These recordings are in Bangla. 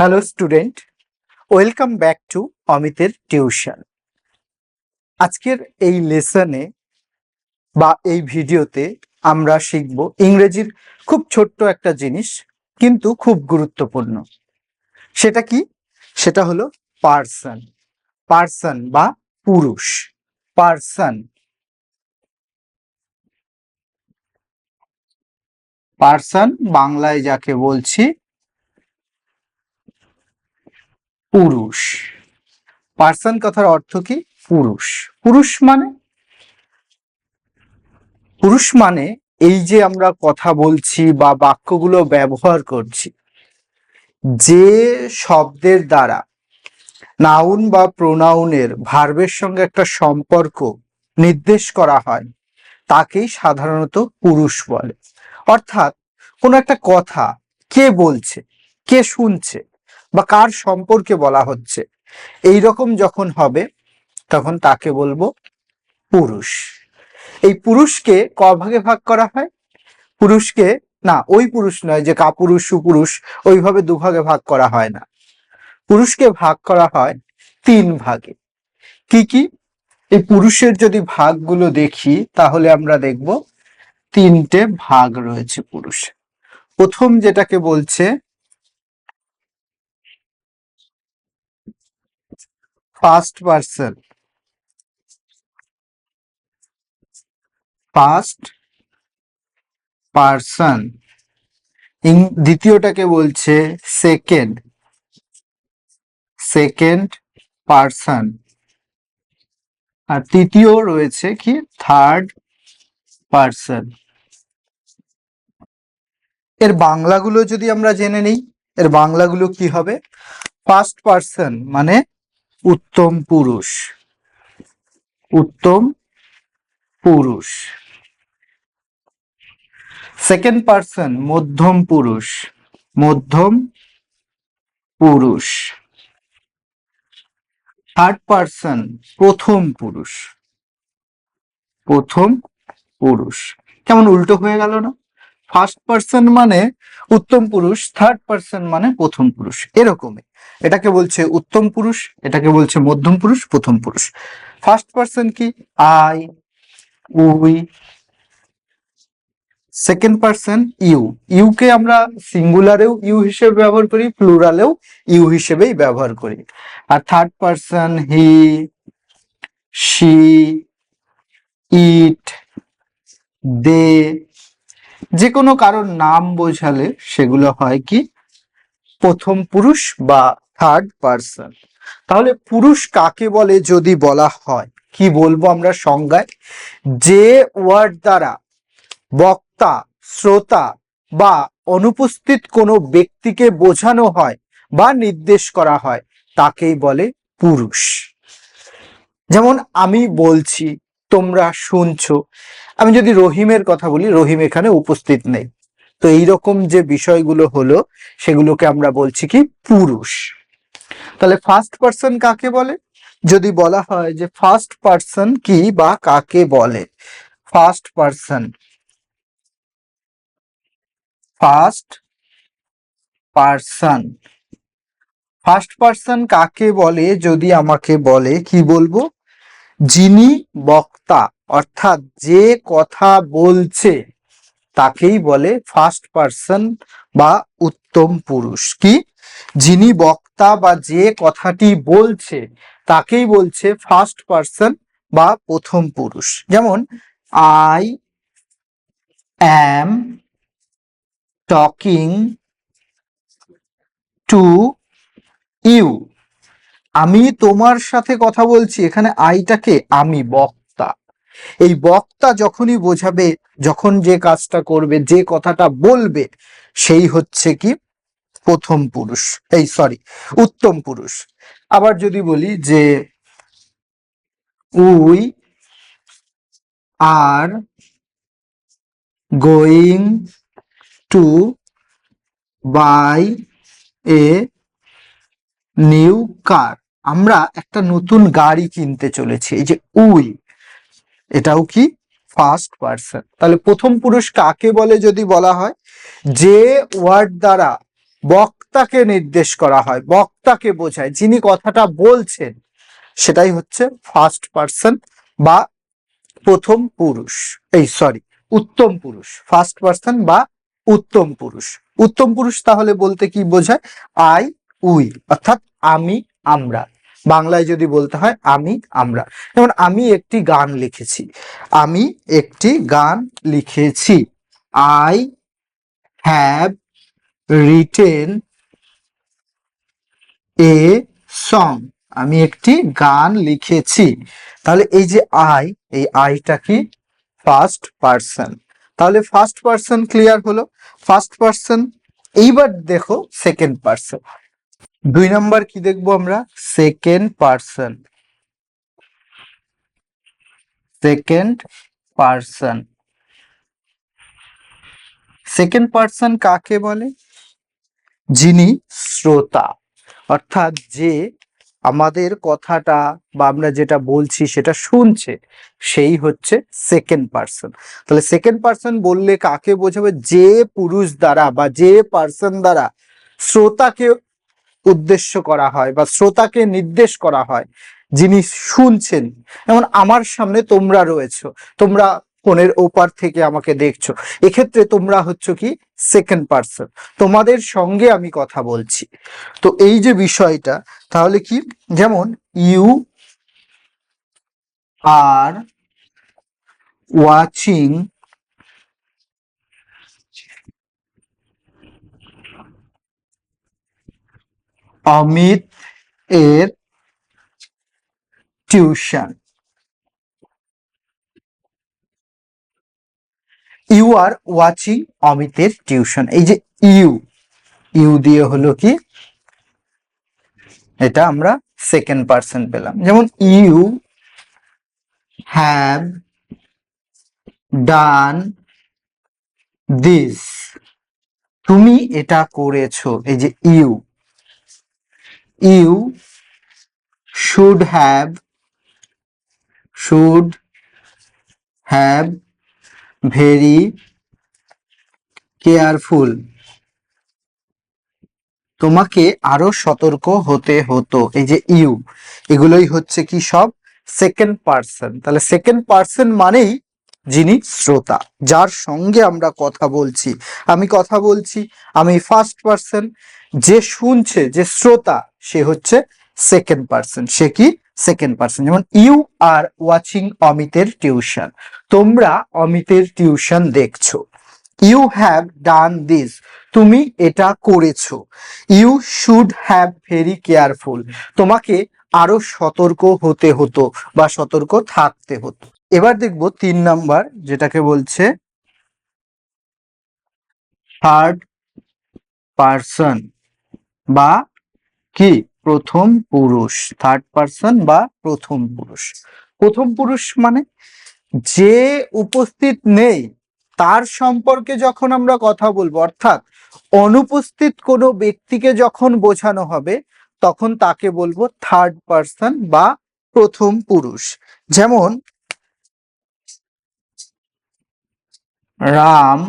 Hello student welcome back to অমিতের টিউশন আজকের এই লেসনে বা এই ভিডিওতে আমরা শিখব ইংরেজির খুব ছোট্ট একটা জিনিস, কিন্তু খুব গুরুত্বপূর্ণ। সেটা কি? সেটা হলো পার্সন পার্সন বা পুরুষ। পার্সন পার্সন বাংলায় যাকে বলছি পুরুষ। পার্সন কথার অর্থ কি? পুরুষ। পুরুষ মানে? পুরুষ মানে এই যে আমরা কথা বলছি বা বাক্যগুলো ব্যবহার করছি, যে শব্দের দ্বারা নাউন বা প্রোনাউনের ভার্বের সঙ্গে একটা সম্পর্ক নির্দেশ করা হয়, তাকেই সাধারণত পুরুষ বলে। অর্থাৎ কোনো একটা কথা কে বলছে, কে শুনছে বা কার সম্পর্কে বলা হচ্ছে। এই রকম যখন হবে, তখন তাকে বলব পুরুষ। এই পুরুষকে ক ভাগে ভাগ করা হয়? পুরুষকে, না, ওই পুরুষ নয় যে কাপুরুষ সুপুরুষ ওইভাবে দুভাগে ভাগ করা হয় না। পুরুষকে ভাগ করা হয় তিন ভাগে। কি কি? এই পুরুষের যদি ভাগগুলো দেখি, তাহলে আমরা দেখব তিনটে ভাগ রয়েছে পুরুষ প্রথম যেটাকে বলছে ফার্স্ট পার্সন ফার্স্ট পার্সন দ্বিতীয়টাকে বলছে সেকেন্ড সেকেন্ড পার্সন আর তৃতীয় রয়েছে কি? থার্ড পার্সন এর বাংলাগুলো যদি আমরা জেনে নিই, এর বাংলাগুলো কি হবে? ফার্স্ট পার্সন মানে উত্তম পুরুষ। উত্তম পুরুষ। সেকেন্ড পার্সন মধ্যম পুরুষ। মধ্যম পুরুষ। থার্ড পার্সন প্রথম পুরুষ। প্রথম পুরুষ। কেমন উল্টো হয়ে গেল না? ফার্স্ট পার্সন মানে উত্তম পুরুষ থার্ড পার্সন মানে প্রথম পুরুষ। এরকমই। এটাকে বলছে উত্তম পুরুষ, এটাকে বলছে মধ্যম পুরুষ, প্রথম পুরুষ। ফার্স্ট পার্সন কি? I we second person you UK আমরা সিঙ্গুলারেও ইউ হিসেবে ব্যবহার করি প্লুরালেও ইউ হিসেবেই ব্যবহার করি। আর third person he she it they যে কোনো কারোর নাম বোঝালে সেগুলো হয় কি? প্রথম পুরুষ বা থার্ড পার্সন তাহলে পুরুষ কাকে বলে যদি বলা হয়? কি বলব আমরা সংজ্ঞায়? যে ওয়ার্ড দ্বারা বক্তা, শ্রোতা বা অনুপস্থিত কোনো ব্যক্তিকে বোঝানো হয় বা নির্দেশ করা হয়, তাকেই বলে পুরুষ। যেমন আমি বলছি, তোমরা শুনছো। আমি যদি রহিমের কথা বলি, রহিম এখানে উপস্থিত নেই। তো এইরকম যে বিষয়গুলো হলো, সেগুলোকে আমরা বলছি কি পুরুষ। তাহলে ফার্স্ট পার্সন কাকে বলে? যদি বলা হয় যে ফার্স্ট পার্সন কি বা কাকে বলে? First person first person first person কাকে বলে? যদি আমাকে বলে, কি বলব? যিনি বক্তা, অর্থাৎ যে কথা বলছে তাকেই বলে ফার্স্ট পার্সন বা উত্তম পুরুষ। কি? যিনি বক্তা বা যে কথাটি বলছে, তাকেই বলছে ফার্স্ট পার্সন বা প্রথম পুরুষ। যেমন I am talking to you আমি তোমার সাথে কথা বলছি। এখানে আইটাকে আমি, বক্তা। এই বক্তা যখনই বোঝাবে, যখন যে কাজটা করবে, যে কথাটা বলবে, সেই হচ্ছে কি? প্রথম পুরুষ। এই সরি উত্তম পুরুষ। আবার যদি বলি যে we are going to buy a new car. আমরা একটা নতুন গাড়ি কিনতে চলেছি। এই যে উই এটাও কি? ফার্স্ট পার্সন তাহলে প্রথম পুরুষ কাকে বলে যদি বলা হয়? যে ওয়ার্ড দ্বারা বক্তাকে নির্দেশ করা হয়, বক্তাকে বোঝায়, যিনি কথাটা বলছেন, সেটাই হচ্ছে ফার্স্ট পার্সন বা প্রথম পুরুষ। এই সরি উত্তম পুরুষ। ফার্স্ট পার্সন বা উত্তম পুরুষ। উত্তম পুরুষ তাহলে বলতে কি বোঝায়? আই উই অর্থাৎ আমি, আমরা। বাংলায় যদি বলতে হয়, আমি, আমরা। যেমন আমি একটি গান লিখেছি। আমি একটি গান লিখেছি। I have written a song আমি একটি গান লিখেছি। তাহলে এই যে আই এই আইটা কি? ফার্স্ট পার্সন তাহলে ফার্স্ট পার্সন ক্লিয়ার হলো। ফার্স্ট পার্সন এইবার দেখো সেকেন্ড পার্সন দুই নাম্বার কি দেখব আমরা? Second person second person second person কাকে বলে? যিনি শ্রোতা। অর্থাৎ যে আমাদের কথাটা বা আমরা যেটা বলছি, সেটা শুনছে, সেই হচ্ছে সেকেন্ড পার্সন তাহলে সেকেন্ড পার্সন বললে কাকে বোঝাবে? যে পুরুষ দ্বারা বা যে পার্সন দ্বারা শ্রোতাকে উদ্দেশ্য করা হয় বা শ্রোতাকে নির্দেশ করা হয়, যিনি শুনছেন। যেমন আমার সামনে তোমরা রয়েছো, তোমরা ফোনের ওপার থেকে আমাকে দেখছ। এক্ষেত্রে তোমরা হচ্ছে কি? সেকেন্ড পার্সন তোমাদের সঙ্গে আমি কথা বলছি। তো এই যে বিষয়টা, তাহলে কি? যেমন ইউ আর ওয়াচিং অমিত এর টিউশন ইউ আর ওয়াচিং অমিতের টিউশন এই যে ইউ ইউ দিয়ে হলো কি? এটা আমরা সেকেন্ড পার্সন পেলাম। যেমন ইউ হ্যাভ ডান দিস তুমি এটা করেছ। এই যে you you should have should have very careful তোমাকে আরও সতর্ক হতে হতো। এই যে ইউ এগুলোই হচ্ছে কি সব? সেকেন্ড পার্সন তাহলে সেকেন্ড পার্সন মানেই যিনি শ্রোতা, যার সঙ্গে আমরা কথা বলছি। আমি কথা বলছি, আমি ফার্স্ট পার্সন যে শুনছে, যে শ্রোতা সে হচ্ছে সেকেন্ড পার্সন সে কি? সেকেন্ড পার্সন যেমন ইউ আর ওয়াচিং অমিতের টিউশন তোমরা অমিতের টিউশন দেখছ। ইউ হ্যাভ ডান দিস তুমি এটা করেছ। You should have very careful তোমাকে আরও সতর্ক হতে হতো বা সতর্ক থাকতে হতো। এবার দেখব তিন নাম্বার, যেটাকে বলছে থার্ড পার্সন বা কি? প্রথম পুরুষ থার্ড পার্সন বা প্রথম পুরুষ। প্রথম পুরুষ মানে যে উপস্থিত নেই, তার সম্পর্কে যখন আমরা কথা বলব, অর্থাৎ অনুপস্থিত কোনো ব্যক্তিকে যখন বোঝানো হবে, তখন তাকে বলব থার্ড পার্সন বা প্রথম পুরুষ। যেমন, রাম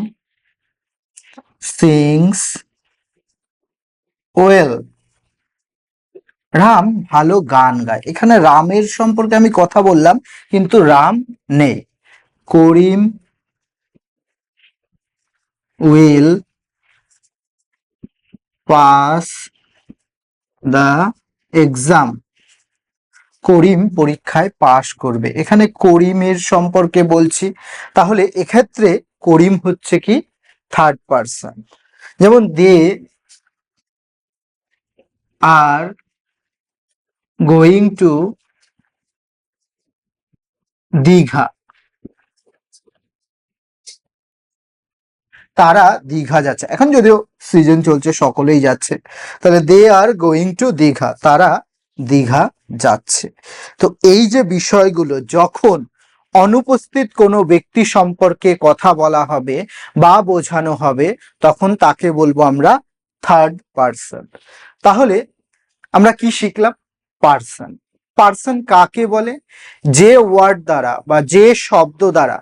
সিংস ওয়েল। রাম ভালো গান গায়। এখানে রামের সম্পর্কে আমি কথা বললাম, কিন্তু রাম নেই। Karim, will, pass the exam. Karim পরীক্ষায় পাশ করবে। এখানে করিমের সম্পর্কে বলছি। তাহলে এক্ষেত্রে করিম হচ্ছে কি? থার্ড পার্সন যেমন they are going to Digha তারা দীঘা যাচ্ছে। এখন যদিও সিজন চলছে, সকলেই যাচ্ছে, তাহলে they are going to Digha, তারা দীঘা যাচ্ছে। তো এই যে বিষয়গুলো, যখন অনুপস্থিত কোনো ব্যক্তি সম্পর্কে কথা বলা হবে বা বোঝানো হবে, তখন তাকে বলব আমরা থার্ড পার্সন তাহলে আমরা কি শিখলাম? পার্সন পার্সন কাকে বলে? যে ওয়ার্ড দ্বারা বা যে শব্দ দ্বারা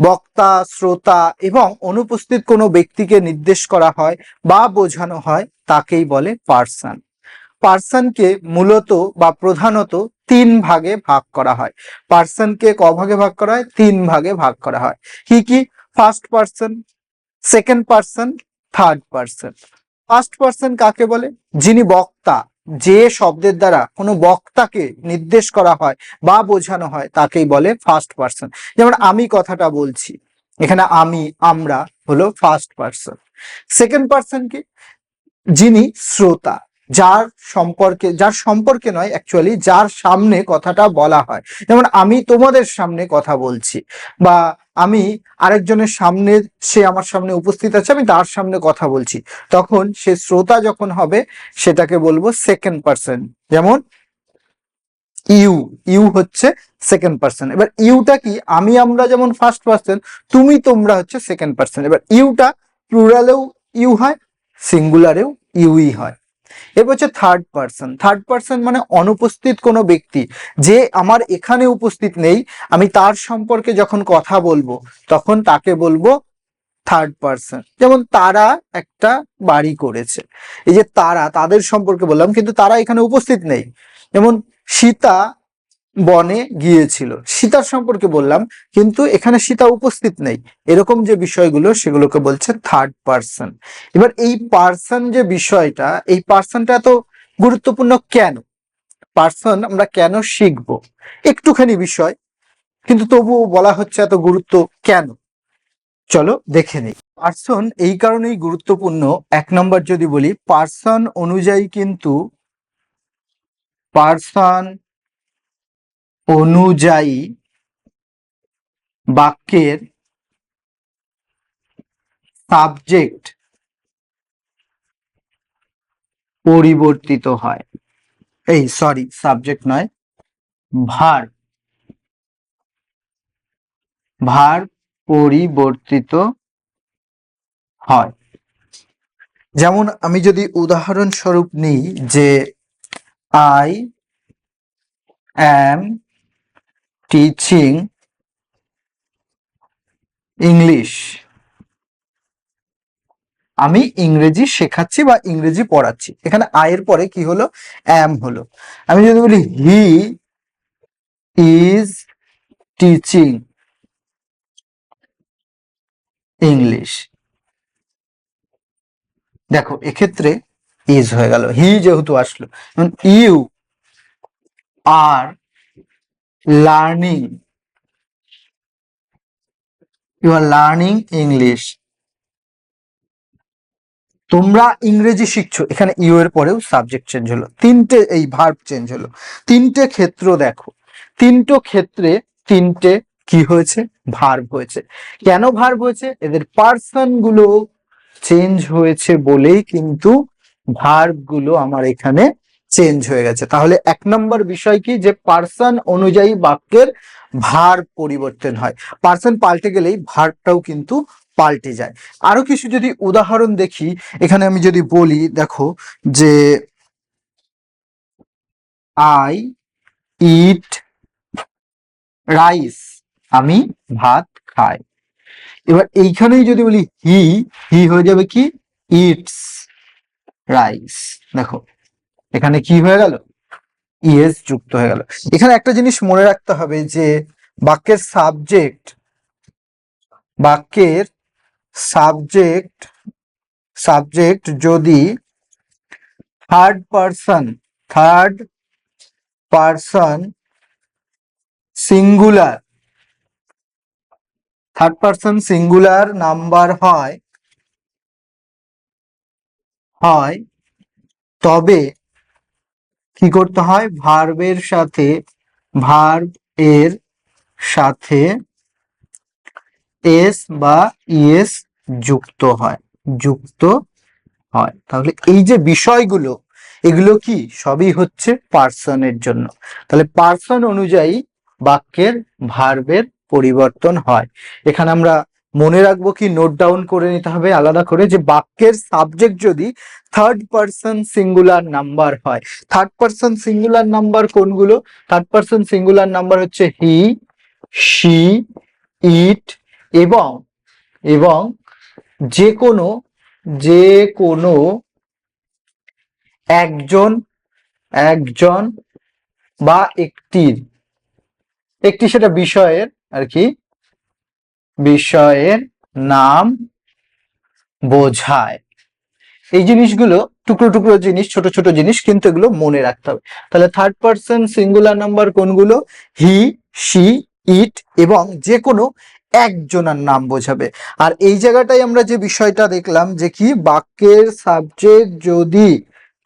বক্তা, শ্রোতা এবং অনুপস্থিত কোনো ব্যক্তিকে নির্দেশ করা হয় বা বোঝানো হয় তাকেই বলে পার্সন পার্সনকে মূলত বা প্রধানত তিন ভাগে ভাগ করা হয়। পার্সনকে ক ভাগে ভাগ করা হয়? তিন ভাগে ভাগ করা হয়। কি কি? First person second person third person first person কাকে বলে? যিনি বক্তা যে শব্দের দ্বারা কোনো বক্তাকে নির্দেশ করা হয় বা বোঝানো হয়, তাকেই বলে ফার্স্ট পার্সন যেমন আমি কথাটা বলছি, এখানে আমি, আমরা হলো ফার্স্ট পার্সন সেকেন্ড পার্সন কি যিনি শ্রোতা যার সম্পর্কে যার সম্পর্কে নয় অ্যাকচুয়ালি যার সামনে কথাটা বলা হয়। যেমন আমি তোমাদের সামনে কথা বলছি বা আমি আরেকজনের সামনে, সে আমার সামনে উপস্থিত আছে, আমি তার সামনে কথা বলছি। তখন সে শ্রোতা যখন হবে, সেটাকে বলব সেকেন্ড পার্সন যেমন ইউ ইউ হচ্ছে সেকেন্ড পার্সন এবার ইউটা কি? আমি, আমরা যেমন ফার্স্ট পার্সন তুমি, তোমরা হচ্ছে সেকেন্ড পার্সন এবার ইউটা প্লুরালেও ইউ হয় সিঙ্গুলারেও ইউই হয়। এবার হচ্ছে থার্ড পার্সন থার্ড পার্সন মানে অনুপস্থিত কোনো ব্যক্তি যে আমার এখানে উপস্থিত নেই, আমি তার সম্পর্কে যখন কথা বলব, তখন তাকে বলব থার্ড পার্সন যেমন তারা একটা বাড়ি করেছে। এই যে তারা, তাদের সম্পর্কে বললাম, কিন্তু তারা এখানে উপস্থিত নেই। যেমন সীতা বনে গিয়েছিল। সীতার সম্পর্কে বললাম, কিন্তু এখানে সীতা উপস্থিত নেই। এরকম যে বিষয়গুলো, সেগুলোকে বলছে থার্ড পার্সন এবার এই পার্সন যে বিষয়টা, এই পার্সনটা এত গুরুত্বপূর্ণ কেন? পার্সন আমরা কেন শিখব? একটুখানি বিষয়, কিন্তু তবুও বলা হচ্ছে এত গুরুত্ব কেন? চলো দেখে নিই। পার্সন এই কারণেই গুরুত্বপূর্ণ, এক নম্বর যদি বলি পার্সন অনুযায়ী কিন্তু পার্সন অনুযায়ী বাক্যের সাবজেক্ট পরিবর্তিত হয়। এই সরি সাবজেক্ট নয় ভার ভার পরিবর্তিত হয়। যেমন আমি যদি উদাহরণস্বরূপ নিই যে আই অ্যাম টিচিং ইংলিশ আমি ইংরেজি শেখাচ্ছি বা ইংরেজি পড়াচ্ছি। এখানে আয়ের পরে কি হলো? অ্যাম হলো। আমি যদি বলি হি ইজ টিচিং ইংলিশ দেখো, এক্ষেত্রে ইজ হয়ে গেল। হি যেহেতু আসলো you are learning. You are learning English তোমরা ইংরেজি শিখছো। এখানে ইউ এর পরেও সাবজেক্ট চেঞ্জ হলো। তিনটে এই ভার্ব চেঞ্জ হলো। তিনটে ক্ষেত্র দেখো। তিনটো ক্ষেত্রে তিনটে কি হয়েছে? ভার্ব হয়েছে। কেন ভার্ব হয়েছে? এদের পার্সনগুলো চেঞ্জ হয়েছে বলেই কিন্তু ভার্বগুলো আমার এখানে চেঞ্জ হয়ে গেছে। তাহলে এক নম্বর বিষয় কি? যে পার্সন অনুযায়ী বাক্যের ভার পরিবর্তন হয়। পার্সন পাল্টে গেলেই ভারটাও কিন্তু পাল্টে যায়। আরও কিছু যদি উদাহরণ দেখি, এখানে আমি যদি বলি, দেখো, যে আই ইট রাইস আমি ভাত খাই। এবার এইখানেই যদি বলি হি হি হয়ে যাবে কি? ইটস রাইস দেখো এখানে কি হয়ে গেল? ইএস যুক্ত হয়ে গেল। এখানে একটা জিনিস মনে রাখতে হবে যে, বাক্যের সাবজেক্ট বাক্যের সাবজেক্ট সাবজেক্ট যদি third person third person singular third person singular number হয় হয়, তবে কি করতে হয়? ভার্বের সাথে, ভার্ব এর সাথে এস বা ইএস যুক্ত হয় যুক্ত হয়। তাহলে এই যে বিষয়গুলো, এগুলো কি? সবই হচ্ছে পার্সনের জন্য। তাহলে পার্সন অনুযায়ী বাক্যের, ভার্বের পরিবর্তন হয়। এখানে আমরা মনে রাখব কি নোট ডাউন করে নিতে হবে আলাদা করে যে বাক্যের সাবজেক্ট যদি থার্ড পার্সন সিঙ্গুলার নাম্বার হয়। থার্ড পার্সন সিঙ্গুলার নাম্বার কোনগুলো? থার্ড পার্সন সিঙ্গুলার নাম্বার হচ্ছে হি শি ইট এবং এবং যে কোনো যে কোনো একজন একজন বা একটির। একটি সেটা বিষয়ের আর কি বিষয়ের নাম বোঝায়। এই জিনিসগুলো টুকরো টুকরো জিনিস, ছোট ছোট জিনিস কিন্তু এগুলো মনে রাখতে হবে। তাহলে থার্ড পার্সন সিঙ্গুলার নাম্বার কোনগুলো? হি সি ইট এবং যে কোনো একজনের নাম বোঝাবে। আর এই জায়গাটাই আমরা যে বিষয়টা দেখলাম যে কি? বাক্যের সাবজেক্ট যদি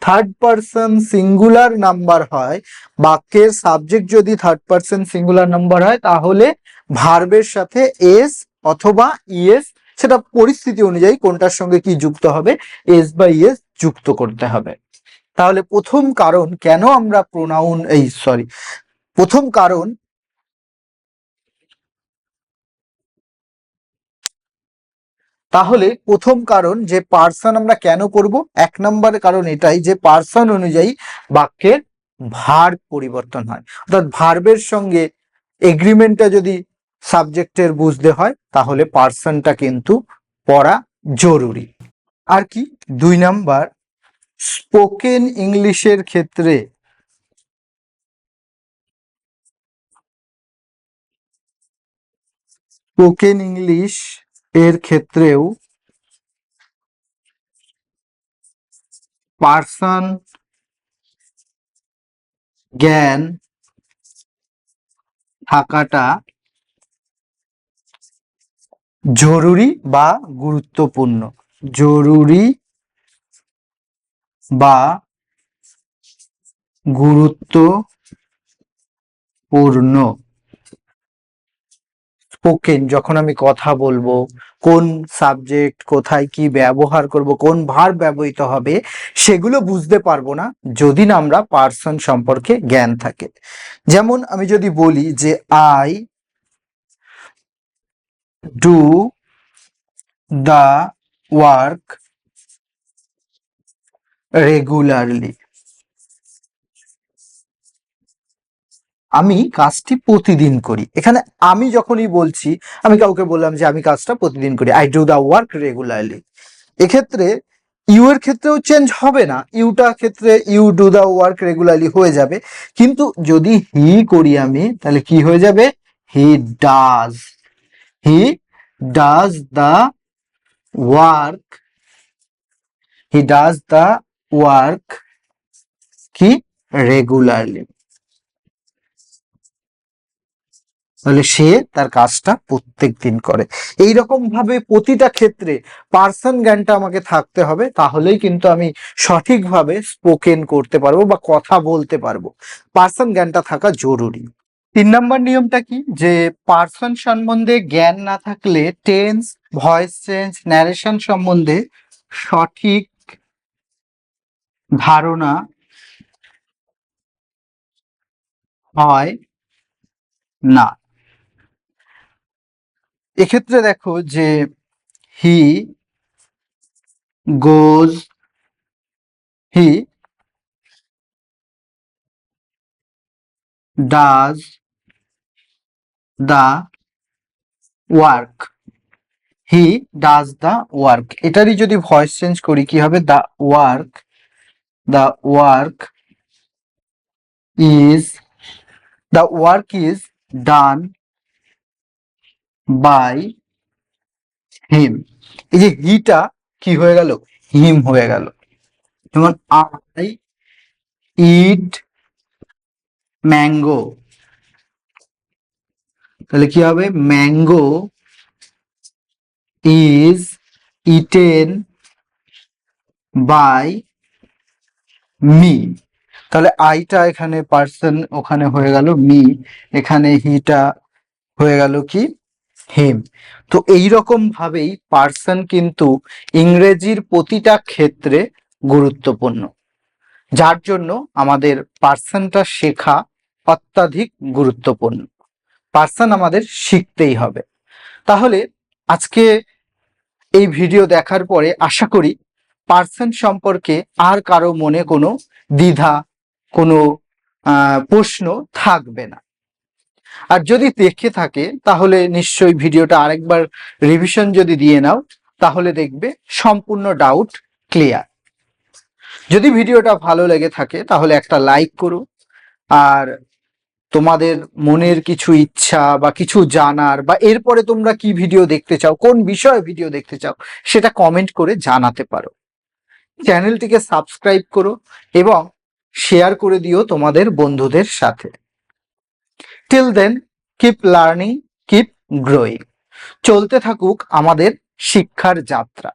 থার্ড পার্সন সিঙ্গুলার নাম্বার হয়, বাক্যের সাবজেক্ট যদি থার্ড পার্সন সিঙ্গুলার নাম্বার হয়, তাহলে ভার্বের সাথে এস অথবা ইএস সেটা পরিস্থিতি অনুযায়ী কোনটার সঙ্গে কি যুক্ত হবে এস বা ইএস যুক্ত করতে হবে। তাহলে প্রথম কারণ কেন আমরা প্রোনাউন এই সরি প্রথম কারণ তাহলে প্রথম কারণ যে পার্সন আমরা কেন করব? এক নম্বর কারণ এটাই যে পার্সন অনুযায়ী বাক্যের ভার পরিবর্তন হয়। অর্থাৎ ভার্বের সঙ্গে এগ্রিমেন্টটা যদি সাবজেক্টের বুঝতে হয়, তাহলে পার্সনটা কিন্তু পড়া জরুরি। আর কি? দুই নাম্বার স্পোকেন ইংলিশের ক্ষেত্রে স্পোকেন ইংলিশ এর ক্ষেত্রেও পার্সন জ্ঞান থাকাটা জরুরি বা গুরুত্বপূর্ণ। জরুরি বা গুরুত্বপূর্ণ। স্পোকেন যখন আমি কথা বলব, কোন সাবজেক্ট কোথায় কি ব্যবহার করব, কোন ভার ব্যবহৃত হবে, সেগুলো বুঝতে পারব না, যদি না আমরা পার্সন সম্পর্কে জ্ঞান থাকে। যেমন আমি যদি বলি যে I do the work regularly আমি কাজটি প্রতিদিন করি। এখানে আমি যখনই বলছি, আমি কাউকে বললাম যে আমি কাজটা প্রতিদিন করি। I do the work regularly এক্ষেত্রে ইউ এর ক্ষেত্রেও চেঞ্জ হবে না। ইউটা ক্ষেত্রে you do the work regularly হয়ে যাবে। কিন্তু যদি হি করি আমি, তাহলে কি হয়ে যাবে? He does he does the work he does the work কি? রেগুলারলি তাহলে সে তার কাজটা প্রত্যেক দিন করে। এই রকম ভাবে প্রতিটা ক্ষেত্রে পার্সন জ্ঞানটা আমাকে থাকতে হবে, তাহলেই কিন্তু আমি সঠিকভাবে স্পোকেন করতে পারব বা কথা বলতে পারব। পার্সন জ্ঞানটা থাকা জরুরি। তিন নম্বর নিয়মটা কি? যে পার্সন সম্বন্ধে জ্ঞান না থাকলে টেন্স ভয়েস চেঞ্জ ন্যারেশন সম্বন্ধে সঠিক ধারণা হয় না। এক্ষেত্রে দেখো যে he goes he does the work. He does the work. এটারই যদি ভয়েস চেঞ্জ করি, কি হবে? The work the work is, the work is done by him. এই যে হিটা কি হয়ে গেল? হিম হয়ে গেল। যেমন আই ইট ম্যাঙ্গো। তাহলে কি হবে? Mango is eaten by me. তাহলে আইটা এখানে পার্সন ওখানে হয়ে গেল মি। এখানে হিটা হয়ে গেল কি? হেম তো এই রকম ভাবেই পার্সন কিন্তু ইংরেজির প্রতিটা ক্ষেত্রে গুরুত্বপূর্ণ। যার জন্য আমাদের পার্সনটা শেখা অত্যাধিক গুরুত্বপূর্ণ। পার্সন আমাদের শিখতেই হবে। তাহলে আজকে এই ভিডিও দেখার পরে আশা করি পার্সন সম্পর্কে আর কারও মনে কোনো দ্বিধা, কোনো প্রশ্ন থাকবে না। আর যদি দেখে থাকে, তাহলে নিশ্চয়ই ভিডিওটা আরেকবার রিভিশন যদি দিয়ে নাও, তাহলে দেখবে সম্পূর্ণ ডাউট ক্লিয়ার যদি ভিডিওটা ভালো লেগে থাকে, তাহলে একটা লাইক করো। আর তোমাদের মনের কিছু ইচ্ছা বা কিছু জানার বা এরপরে তোমরা কি ভিডিও দেখতে চাও, কোন বিষয়ে ভিডিও দেখতে চাও, সেটা কমেন্ট করে জানাতে পারো। চ্যানেলটিকে সাবস্ক্রাইব করো এবং শেয়ার করে দিও তোমাদের বন্ধুদের সাথে। Till then keep learning keep growing চলতে থাকুক আমাদের শিক্ষার যাত্রা।